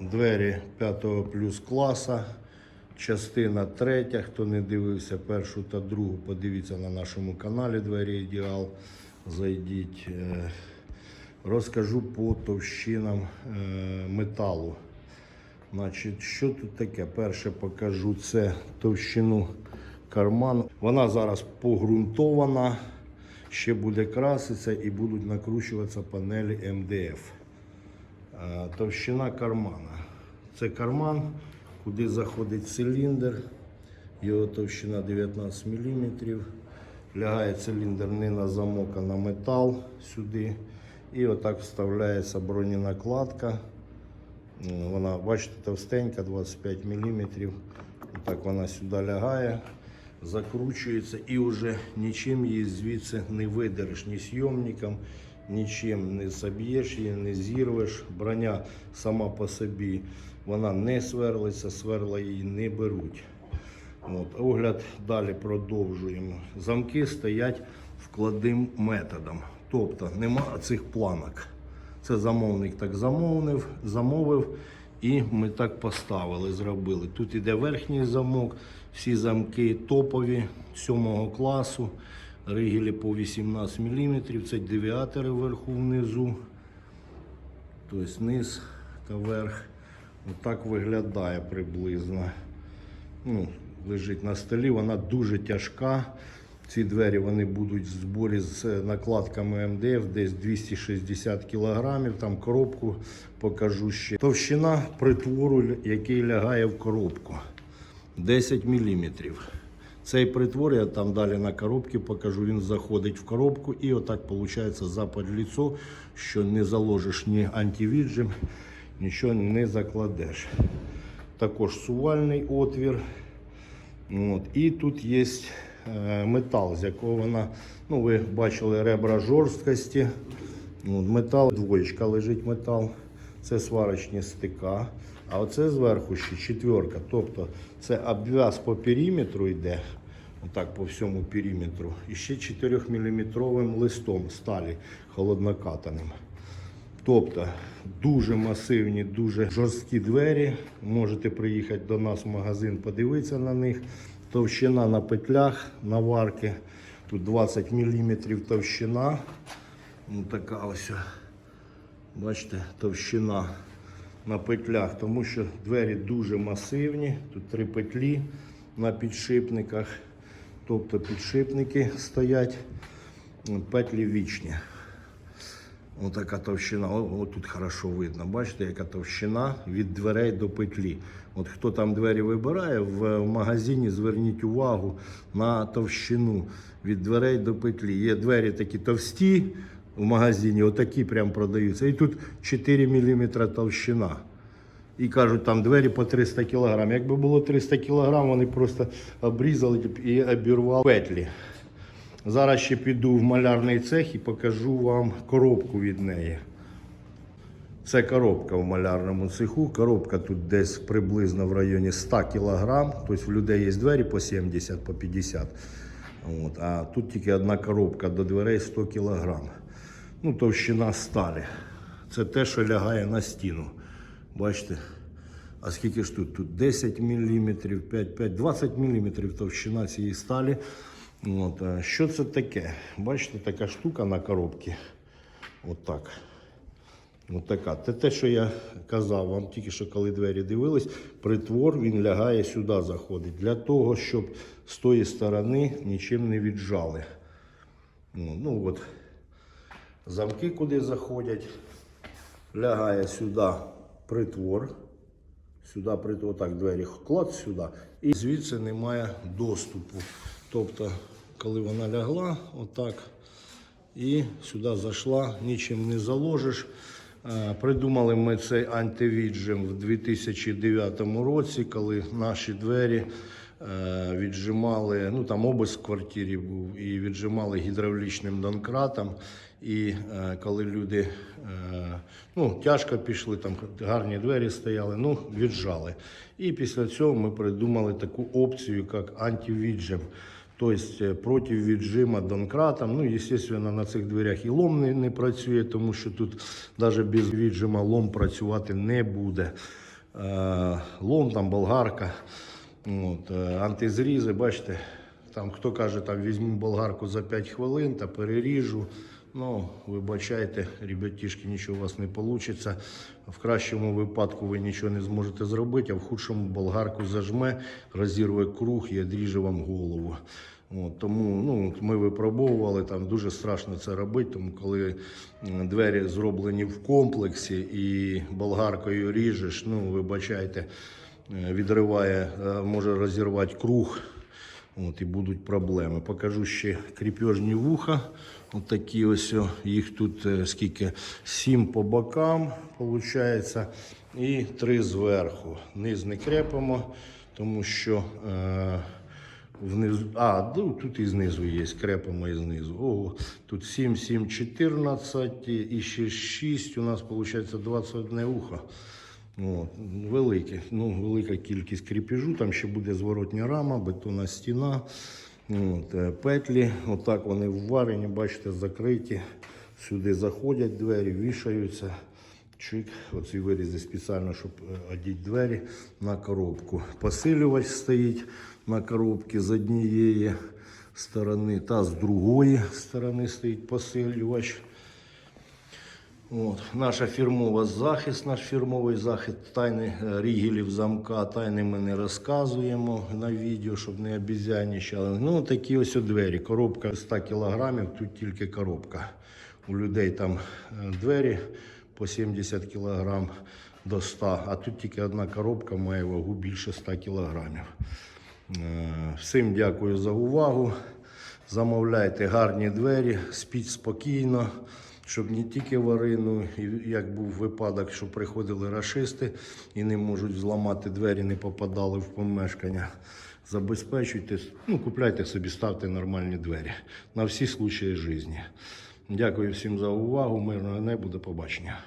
Двері 5 плюс класа, частина 3. Хто не дивився першу та другу, подивіться на нашому каналі Двері Ідеал. Зайдіть. Е, Розкажу по товщинам е, металу. Значить, що тут таке? Перше покажу це товщину карману. Вона зараз погрунтована, ще буде краситися і будуть накручуватися панелі МДФ. Е, Товщина кармана. Це карман, куди заходить циліндр. Його товщина 19 мм. Лягає циліндр не на замок, а на метал сюди. І отак вставляється броненакладка. Вона, бачите, товстенька, 25 мм. Так вона сюди лягає, закручується і вже нічим її звідси не видереш, ні зйомником, нічим не заб'єш її, не зірвеш. Броня сама по собі вона не сверлиться, сверла її не беруть. От, огляд далі продовжуємо. Замки стоять вкладним методом. Тобто нема цих планок. Це замовник так замовив, замовив, і ми так поставили, зробили. Тут іде верхній замок, всі замки топові 7 класу, ригелі по 18 мм, це девіатори вверху внизу. Тобто низ та верх. Отак виглядає приблизно. Ну, лежить на столі, вона дуже тяжка. Ці двері вони будуть в зборі з накладками МДФ, десь 260 кг. Там коробку покажу ще. Товщина притвору, який лягає в коробку 10 мм. Цей притвор, я там далі на коробці покажу, він заходить в коробку і отак виходить запад ліцо, що не заложиш ні антивіджим, нічого не закладеш. Також сувальний отвір. От. І тут є е, метал, з якого вона, ну ви бачили ребра жорсткості. От, метал, двоєчка лежить метал. Це сварочні стика. А оце зверху ще четверка. Тобто це обв'яз по периметру йде. Отак по всьому периметру. І ще 4-мм листом сталі холоднокатаним. Тобто дуже масивні, дуже жорсткі двері. Можете приїхати до нас в магазин, подивитися на них. Товщина на петлях наварки. Тут 20 мм товщина. Ну, така ось. Бачите, товщина на петлях, тому що двері дуже масивні. Тут три петлі на підшипниках. Тобто підшипники стоять, петлі вічні. Ось така товщина. О, тут хорошо видно. Бачите, яка товщина від дверей до петлі. От хто там двері вибирає в магазині, зверніть увагу на товщину від дверей до петлі. Є двері такі товсті в магазині, отакі прям продаються. І тут 4 мм товщина. І кажуть, там двері по 300 кг. Якби було 300 кг, вони просто обрізали і обірвали петлі. Зараз ще піду в малярний цех і покажу вам коробку від неї. Це коробка в малярному цеху. Коробка тут десь приблизно в районі 100 кг. Тобто в людей є двері по 70, по 50. От. А тут тільки одна коробка до дверей 100 кг. Ну, товщина сталі. Це те, що лягає на стіну. Бачите? А скільки ж тут? Тут 10 мм, 5, 5, 20 мм товщина цієї сталі. От, що це таке? Бачите, така штука на коробці. Отак. От така. Це те, що я казав вам тільки що, коли двері дивились, притвор він лягає сюди, заходить. Для того, щоб з тої сторони нічим не віджали. Ну, ну замки куди заходять, лягає сюди притвор. Сюди притвор, так, двері клад сюди. І звідси немає доступу. Тобто, коли вона лягла, отак, і сюди зайшла, нічим не заложиш. Е, Придумали ми цей антивіджим в 2009 році, коли наші двері е, віджимали, ну там обиск в квартирі був, і віджимали гідравлічним донкратом. І е, коли люди ну, тяжко пішли, там гарні двері стояли, ну, віджали. І після цього ми придумали таку опцію, як антивіджим. Тобто проти віджима донкратом. Ну, звісно, на цих дверях і лом не, не працює, тому що тут навіть без віджима лом працювати не буде. е, лом, там болгарка, от, е, антизрізи, бачите, там хто каже, там візьму болгарку за 5 хвилин та переріжу. Ну, вибачайте, ребятішки, нічого у вас не вийде. В кращому випадку ви нічого не зможете зробити, а в худшому болгарку зажме, розірве круг і одріже вам голову. От, тому ну, ми випробовували, там дуже страшно це робити, тому коли двері зроблені в комплексі і болгаркою ріжеш, ну, вибачайте, е, відриває, е, може розірвати круг. От, і будуть проблеми. Покажу ще кріпежні вуха. От такі ось, їх тут е, скільки? Сім по бокам, виходить, і три зверху. Низ не крепимо, тому що е, внизу. А, ну, тут і знизу є, крепимо і знизу. Ого, тут 7, 7, 14 і ще 6. У нас виходить 21 ухо. От, велике, ну, велика кількість кріпежу, там ще буде зворотня рама, бетонна стіна, от, е, петлі. Отак вони вварені, бачите, закриті. Сюди заходять двері, вішаються. Чик, оці вирізи спеціально, щоб е, одіти двері на коробку. Посилювач стоїть на коробці з однієї сторони та з другої сторони стоїть посилювач. От, наша фірмова захист, наш фірмовий захист, тайни е, рігелів замка, тайни ми не розказуємо на відео, щоб не обізянічали. Ну, такі ось о двері. Коробка 100 кілограмів, тут тільки коробка. У людей там е, двері по 70 кілограм до 100, а тут тільки одна коробка має вагу більше 100 кілограмів. Е, Всім дякую за увагу. Замовляйте гарні двері, спіть спокійно, щоб не тільки варину, і як був випадок, що приходили рашисти і не можуть зламати двері, не попадали в помешкання. Забезпечуйте, ну, купляйте собі, ставте нормальні двері на всі случаї життя. Дякую всім за увагу. Мирного неба, до побачення.